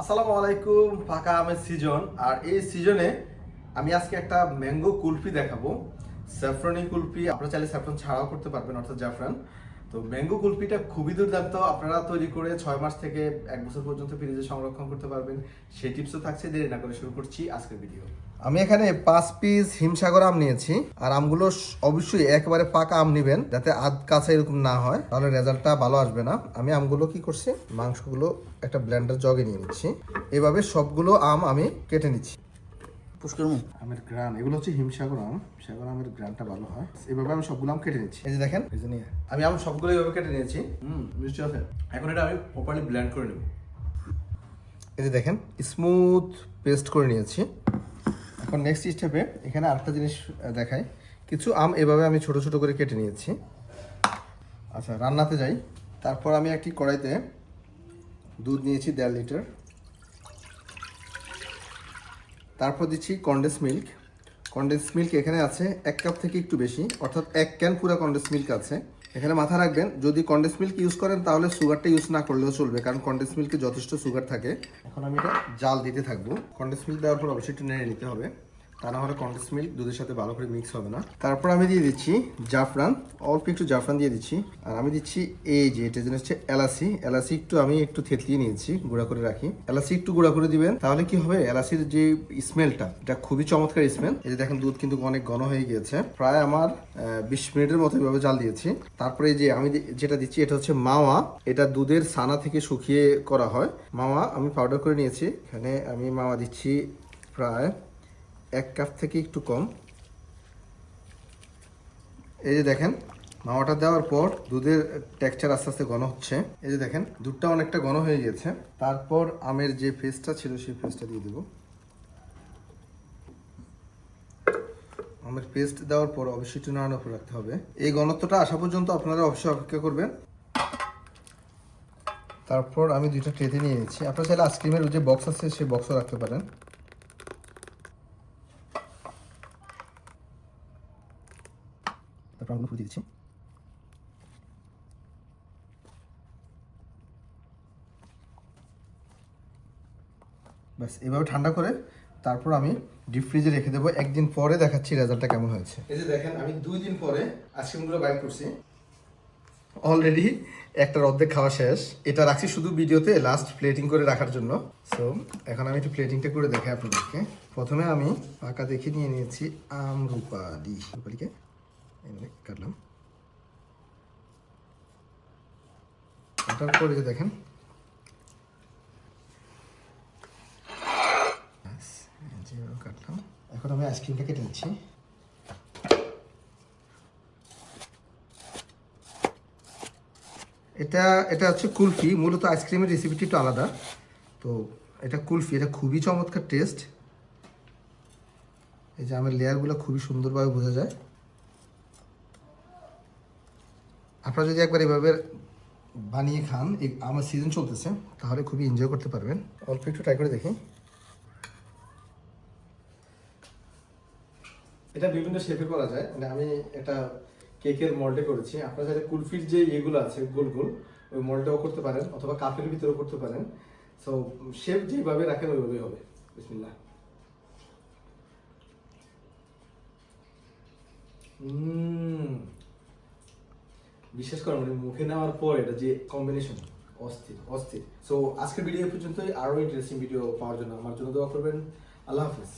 আসসালামু আলাইকুম, ফাঁকা আমের সিজন আর এই সিজনে আমি আজকে একটা ম্যাঙ্গো কুলফি দেখাবো। স্যাফরনি কুলফি, আপনারা চাইলে স্যাফরন ছাড়াও করতে পারবেন, অর্থাৎ জাফরান। তো ম্যাঙ্গো কুলফিটা খুবই দুর্দান্ত। আপনারা তৈরি করে ছয় মাস থেকে এক বছর পর্যন্ত ফ্রিজে সংরক্ষণ করতে পারবেন। সেই টিপসও থাকছে, দেরি না করে শুরু করছি আজকের ভিডিও আমি এখানে পাঁচ পিস হিমসাগর আম নিয়েছি, আর আমগুলো অবশ্যই একেবারে পাকা আম নেবেন, যাতে আধ কাছে এরকম না হয়, তাহলে রেজাল্টটা ভালো আসবে না। আমি আমগুলো কি করছি, মাংসগুলো একটা ব্লেন্ডার জগে নিয়ে নিচ্ছি। এভাবে সবগুলো আম আমি কেটে নিচ্ছি। পুষ্কর মুখ আমের গ্রান এগুলো হচ্ছে হিমসাগর আম। সাগর আমের গ্রানটা ভালো হয়। এভাবে আমি সবগুলো আম কেটে নিচ্ছি। এই যে দেখেন এই যে নিয়ে। আমি আম সবগুলো এইভাবে কেটে নিয়েছি। হুম মিষ্টি আছে। এখন এটা আমি প্রপারলি ব্লেন্ড করে নেব। এই যে দেখেন স্মুথ পেস্ট করে নিয়েছি। এখন নেক্সট স্টেপে এখানে আরেকটা জিনিস দেখাই। কিছু আম এভাবে আমি ছোট ছোট করে কেটে নিয়েছি। আচ্ছা রান্নাতে যাই। তারপর আমি একটি কড়াইতে দুধ নিয়েছি দেড় লিটার। তারপর দিচ্ছি কন্ডেন্স মিল্ক কন্ডেন্স মিল্ক এখানে আছে এক কাপ থেকে একটু বেশি, অর্থাৎ এক ক্যান পুরো কন্ডেন্স মিল্ক আছে। এখানে মাথা রাখবেন, যদি কন্ডেন্স মিল্ক ইউজ করেন তাহলে সুগারটা ইউজ না করলেও চলবে, কারণ কন্ডেন্স মিল্কে যথেষ্ট সুগার থাকে। এখন আমি এটা জাল দিতে থাকব। কন্ডেন্স মিল্ক দেওয়ার পর অবশ্যই একটু নেড়ে নিতে হবে। তা না হলে কন্ডেন্স মিল্ক দুধের সাথে ভালো করে মিক্স হবে না। তারপর আমি দিয়ে দিচ্ছি জাফরান, অল্প একটু জাফরান দিয়ে দিচ্ছি। আর আমি দিচ্ছি এই যে, এটা যেন হচ্ছে এলাচি। এলাচি একটু আমি একটু থেতলিয়ে নিয়েছি, গুঁড়া করে রাখি। এলাচি একটু গুঁড়া করে দিবেন, তাহলে কি হবে? এলাচির যে স্মেলটা এটা খুবই চমৎকার স্মেল এই যে দেখেন, দুধ কিন্তু অনেক ঘন হয়ে গিয়েছে। প্রায় আমার বিশ মিনিটের মতো এভাবে জাল দিয়েছি। তারপরে যে, আমি যেটা দিচ্ছি, এটা হচ্ছে মাওয়া। এটা দুধের সানা থেকে শুকিয়ে করা হয়। মাওয়া আমি পাউডার করে নিয়েছি। এখানে আমি মাওয়া দিচ্ছি প্রায় এক কাপ থেকে একটু কম। এই যে দেখেন, মাওয়াটা দেওয়ার পর দুধের টেক্সচার আস্তে আস্তে ঘন হচ্ছে। এই যে দেখেন, দুধটা অনেকটা ঘন হয়ে গেছে তারপর আমের যে ফেসটা ছিল, সেই পেস্টটা দিয়ে দেবো। আমের পেস্ট দেওয়ার পর অবশ্যই একটু উপর রাখতে হবে। এই ঘনত্বটা আসা পর্যন্ত আপনারা অবশ্যই অপেক্ষা করবেন। তারপর আমি দুইটা ট্রেতে নিয়ে নিচ্ছি। আপনারা চাইলে আইসক্রিমের যে বক্স আছে, সেই বক্সও রাখতে পারেন। তারপর ফুল দিচ্ছি ব্যাস এভাবে ঠান্ডা করে তারপর আমি ডিপ ফ্রিজে রেখে দেবো। একদিন পরে দেখাচ্ছি রেজাল্টটা কেমন হয়েছে। এই যে দেখেন আমি দুই দিন পরে আইসক্রিমগুলো বাইর করছি। অলরেডি একটা অর্ধেক খাওয়া শেষ। এটা রাখছি শুধু ভিডিওতে লাস্ট প্লেটিং করে রাখার জন্য। সো এখন আমি একটু প্লেটিংটা করে দেখাই আপনাদেরকে। প্রথমে আমি পাকা দেখে নিয়ে নিয়েছি আম রূপালি। রূপালিকে। কাটলাম। কাটার পরে যে দেখেন। কাটলাম। এখন আমি আইসক্রিমটা কেটে নিচ্ছি। এটা এটা হচ্ছে কুলফি। মূলত আইসক্রিমের রেসিপিটি একটু আলাদা। তো এটা কুলফি এটা খুবই চমৎকার টেস্ট এই যে আমের লেয়ারগুলো খুবই সুন্দরভাবে বোঝা যায়। আপনারা যদি একবার এভাবে বানিয়ে খান আমার সিজন চলতেছে তাহলে খুবই এনজয় করতে পারবেন। অল্প একটু ট্রাই করে দেখি। এটা বিভিন্ন শেপে করা যায়। মানে আমি এটা কেকের মল্ডে করেছি। আপনারা যাতে কুলফির যে ইয়েগুলো আছে গোল গোল ওই মল্ডেও করতে পারেন অথবা কাপের ভিতরেও করতে পারেন। সো শেপ যেভাবে রাখেন ওইভাবেই হবে। বিসমিল্লাহ। উম, বিশ্বাস করো মানে মুখে নেওয়ার পর এটা যে কম্বিনেশন অস্থির অস্থির। সো আজকের ভিডিও পর্যন্তই। আরও ইন্টারেস্টিং ভিডিও পাওয়ার জন্য আমার জন্য দোয়া করবেন। আল্লাহ হাফিজ।